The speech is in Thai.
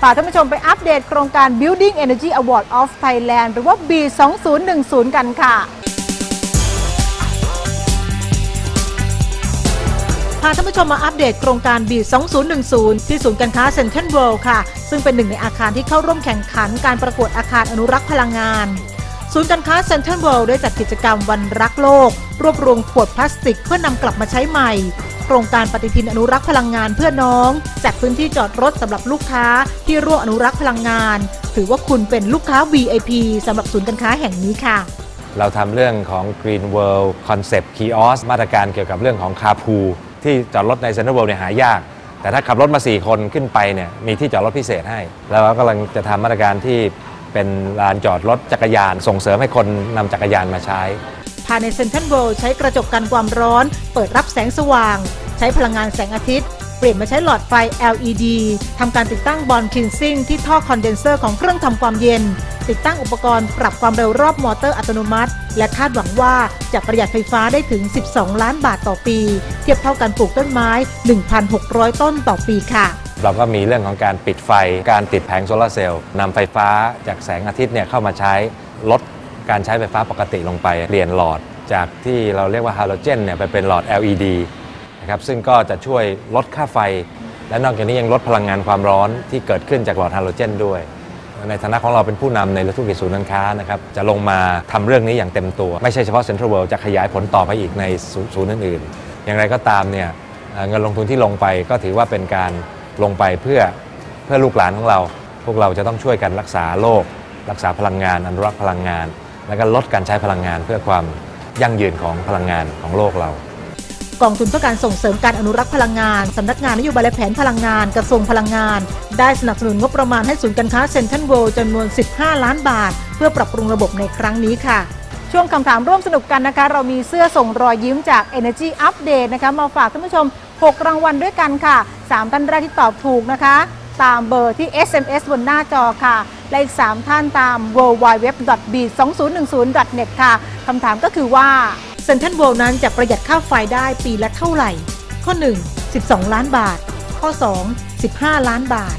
พาท่านผู้ชมไปอัปเดตโครงการ Building Energy Award of Thailand หรือว่า B2010 กันค่ะพาท่านผู้ชมมาอัปเดตโครงการ B 2010 ที่ศูนย์การค้าเซ็นทรัลเวิลด์ค่ะ ซึ่งเป็นหนึ่งในอาคารที่เข้าร่วมแข่งขันการประกวดอาคารอนุรักษ์พลังงาน ศูนย์การค้าเซ็นทรัลเวิลด์ได้จัดกิจกรรมวันรักโลก รวบรวมขวดพลาสติกเพื่อนำกลับมาใช้ใหม่ โครงการปฏิทินอนุรักษ์พลังงานเพื่อน้องจัดพื้นที่จอดรถสำหรับลูกค้าที่ร่วมอนุรักษ์พลังงาน ถือว่าคุณเป็นลูกค้า VIP สำหรับศูนย์การค้าแห่งนี้ค่ะ เราทำเรื่องของ Green World Concept Kiosk มาตรการเกี่ยวกับเรื่องของคาพูที่จอดรถในเซ็นทรัลเวิลด์เนี่ยหายาก แต่ถ้าขับรถมา 4 คนขึ้นไปเนี่ยมีที่จอดรถพิเศษให้ แล้วเรากำลังจะทำมาตรการที่เป็นลานจอดรถจักรยาน ส่งเสริมให้คนนำจักรยานมาใช้ ภายในเซ็นทรัลเวิลด์ใช้กระจกกันความร้อน เปิดรับแสงสว่าง ใช้พลังงานแสงอาทิตย์ เปลี่ยนมาใช้หลอดไฟ LED ทำการติดตั้งบอลคินซิ่งที่ท่อคอนเดนเซอร์ของเครื่องทำความเย็น ติดตั้งอุปกรณ์ปรับความเร็วรอบมอเตอร์อัตโนมัติ และคาดหวังว่าจะประหยัดไฟฟ้าได้ถึง 12 ล้านบาทต่อปี เทียบเท่ากันปลูกต้นไม้ 1,600 ต้นต่อปีค่ะเราก็มีเรื่องของการปิดไฟ การติดแผงโซลาร์เซลล์นำไฟฟ้าจากแสงอาทิตย์เนี่ยเข้ามาใช้ลด การใช้ไฟฟ้าปกติลงไปเปลี่ยนหลอดจากที่เราเรียกว่าฮาโลเจนเนี่ยไปเป็นหลอด LED นะครับซึ่งก็จะช่วยลดค่าไฟ และนอกจากนี้ยังลดพลังงานความร้อนที่เกิดขึ้นจากหลอดฮาโลเจนด้วย ในฐานะของเราเป็นผู้นำในธุรกิจศูนย์การค้านะครับจะลงมาทำเรื่องนี้อย่างเต็มตัว ไม่ใช่เฉพาะเซ็นทรัลเวิลด์จะขยายผลต่อไปอีกในศูนย์อื่นๆ อย่างไรก็ตามเนี่ยเงินลงทุนที่ลงไปก็ถือว่าเป็นการลงไปเพื่อเพื่อลูกหลานของเรา พวกเราจะต้องช่วยกันรักษาโลก รักษาพลังงานอนุรักษ์พลังงาน แล้วก็ลดการใช้พลังงานเพื่อความยั่งยืนของพลังงานของโลกเรา กองทุนเพื่อการส่งเสริมการอนุรักษ์พลังงาน สำนักงานนโยบายและแผนพลังงานกระทรวงพลังงาน ได้สนับสนุนงบประมาณให้ศูนย์การค้าเซ็นทรัลเวิลด์จำนวน 15 ล้านบาท เพื่อปรับปรุงระบบในครั้งนี้ค่ะช่วงคำถามร่วมสนุกกันนะคะ เรามีเสื้อส่งรอยยิ้มจาก Energy Update นะคะ มาฝากท่านผู้ชม 6 รางวัลด้วยกันค่ะ 3 ท่านแรกที่ตอบถูกนะคะ ตามเบอร์ที่ SMS บนหน้าจอค่ะ และอีก 3 ท่านตาม w w w b 2 0 1 0 n e t ค่ะคำถามก็คือว่าเซ็นทรัลเวิลด์นั้นจะประหยัดค่าไฟได้ปีละเท่าไหร่ ข้อ 1 12 ล้านบาท ข้อ 2 15 ล้านบาท